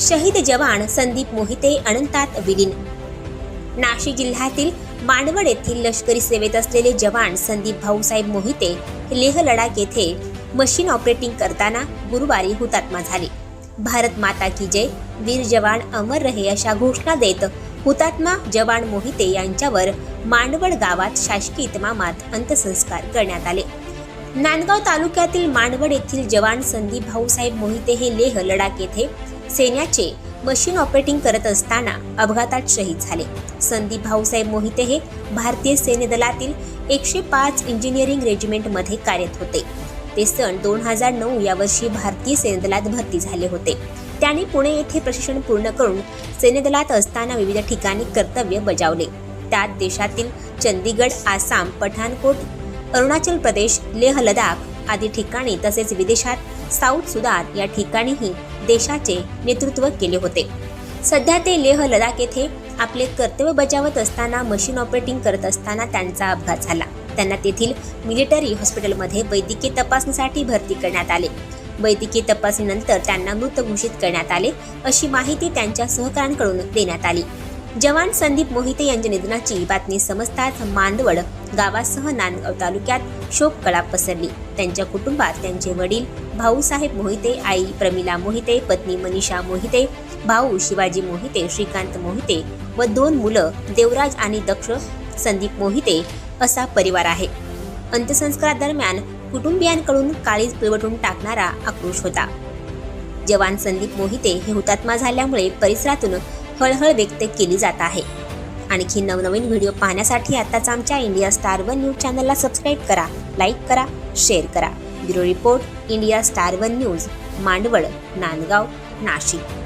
शहीद जवान संदीप मोहिते अनंतात विलीन. नाशिक जिल्ह्यातील मांडवड येथील लष्करी सेवेत असलेले जवान संदीप भाऊसाहेब मोहिते लेह लडाख येथे मशीन ऑपरेटिंग करताना गुरुवारी हुतात्मा झाले. भारत माता की जय वीर जवान अमर रहे अशा घोषणा देत हुतात्मा जवान मोहिते यांच्यावर मांडवड गावात शासकीय इतमामात अंत्यसंस्कार करण्यात आले. नांदगाव तालुक्यातील मांडवड येथील जवान संदीप भाऊसाहेब मोहिते हे लेह लडाख येथे सैन्याचे मशीन ऑपरेटिंग करत असताना अपघातात शहीद झाले. संदीप भाऊसाहेब मोहिते हे भारतीय सैन्य दलातील एकशे पाच इंजिनिअरिंग रेजिमेंटमध्ये कार्यरत होते. ते सन दोन हजार नऊ या वर्षी भारतीय सैन्य दलात भरती झाले होते. त्यांनी पुणे येथे प्रशिक्षण पूर्ण करून सैन्य दलात असताना विविध ठिकाणी कर्तव्य बजावले. त्यात देशातील चंदीगड आसाम पठाणकोट अरुणाचल प्रदेश लेह लडाख आदी ठिकाणी तसेच विदेशात साऊथ सुदान या ठिकाणीही देशाचे नेतृत्व केले होते. सध्या ते लेह लडाख येथे आपले कर्तव्य बजावत असताना मशीन ऑपरेटिंग करत असताना त्यांचा अपघात झाला. त्यांना तेथील मिलिटरी हॉस्पिटलमध्ये वैद्यकीय तपासणीसाठी भरती करण्यात आले. वैद्यकीय तपासणीनंतर त्यांना मृत घोषित करण्यात आले अशी माहिती त्यांच्या सहकाऱ्यांकडून देण्यात आली. जवान संदीप मोहिते यांच्या निधनाची बातमी समजताच मांदवड गावासह नांदगाव तालुक्यात शोककळा पसरली. त्यांच्या कुटुंबात त्यांचे वडील भाऊसाहेब मोहिते आई प्रमिला मोहिते पत्नी मनीषा मोहिते भाऊ शिवाजी मोहिते श्रीकांत मोहिते व दोन मुलं देवराज आणि दक्ष संदीप मोहिते असा परिवार आहे. अंत्यसंस्कारादरम्यान कुटुंबियांकडून काळीज पिळवटून टाकणारा आक्रोश होता. जवान संदीप मोहिते हे हुतात्मा झाल्यामुळे परिसरातून हळहळ व्यक्त केली जात आहे. आणखी नवनवीन व्हिडिओ पाहण्यासाठी आताच आमच्या इंडिया स्टार वन न्यूज चॅनलला सबस्क्राईब करा लाईक करा शेअर करा. Bureau report India star one news Mandwal Nandgaon Nashik.